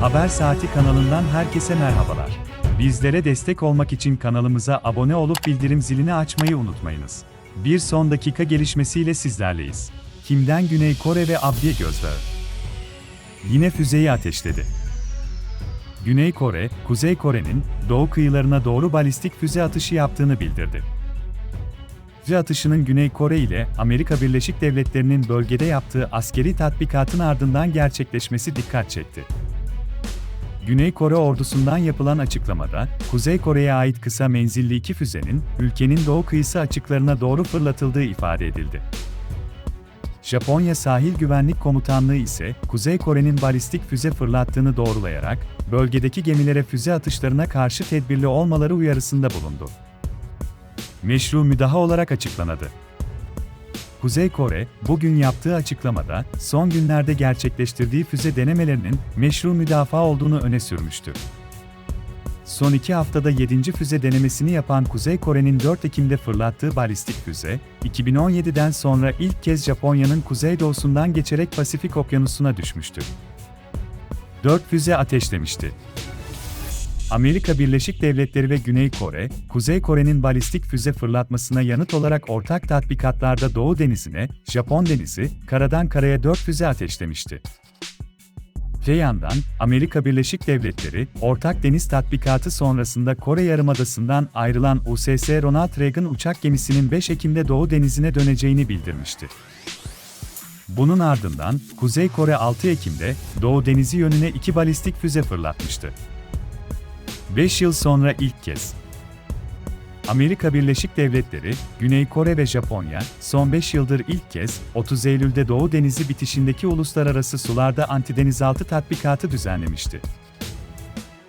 Haber Saati kanalından herkese merhabalar. Bizlere destek olmak için kanalımıza abone olup bildirim zilini açmayı unutmayınız. Bir son dakika gelişmesiyle sizlerleyiz. Kimden Güney Kore ve Abdiye Gözdağı. Yine füzeyi ateşledi. Güney Kore, Kuzey Kore'nin doğu kıyılarına doğru balistik füze atışı yaptığını bildirdi. Füze atışının Güney Kore ile Amerika Birleşik Devletleri'nin bölgede yaptığı askeri tatbikatın ardından gerçekleşmesi dikkat çekti. Güney Kore ordusundan yapılan açıklamada, Kuzey Kore'ye ait kısa menzilli iki füzenin, ülkenin doğu kıyısı açıklarına doğru fırlatıldığı ifade edildi. Japonya Sahil Güvenlik Komutanlığı ise, Kuzey Kore'nin balistik füze fırlattığını doğrulayarak, bölgedeki gemilere füze atışlarına karşı tedbirli olmaları uyarısında bulundu. Meşru müdaha olarak açıklanadı. Kuzey Kore, bugün yaptığı açıklamada, son günlerde gerçekleştirdiği füze denemelerinin meşru müdafaa olduğunu öne sürmüştü. Son iki haftada 7. füze denemesini yapan Kuzey Kore'nin 4 Ekim'de fırlattığı balistik füze, 2017'den sonra ilk kez Japonya'nın kuzeydoğusundan geçerek Pasifik Okyanusu'na düşmüştü. 4 füze ateşlemişti. Amerika Birleşik Devletleri ve Güney Kore, Kuzey Kore'nin balistik füze fırlatmasına yanıt olarak ortak tatbikatlarda Doğu Denizi'ne, Japon Denizi, karadan karaya 4 füze ateşlemişti. Öte yandan, Amerika Birleşik Devletleri, ortak deniz tatbikatı sonrasında Kore Yarımadası'ndan ayrılan USS Ronald Reagan uçak gemisinin 5 Ekim'de Doğu Denizi'ne döneceğini bildirmişti. Bunun ardından, Kuzey Kore 6 Ekim'de Doğu Denizi yönüne iki balistik füze fırlatmıştı. 5 yıl sonra ilk kez Amerika Birleşik Devletleri, Güney Kore ve Japonya, son 5 yıldır ilk kez 30 Eylül'de Doğu Denizi bitişindeki uluslararası sularda antidenizaltı tatbikatı düzenlemişti.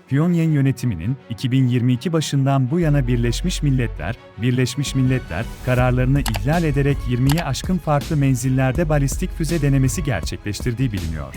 Pyongyang yönetiminin 2022 başından bu yana Birleşmiş Milletler, Birleşmiş Milletler kararlarını ihlal ederek 20'ye aşkın farklı menzillerde balistik füze denemesi gerçekleştirdiği biliniyor.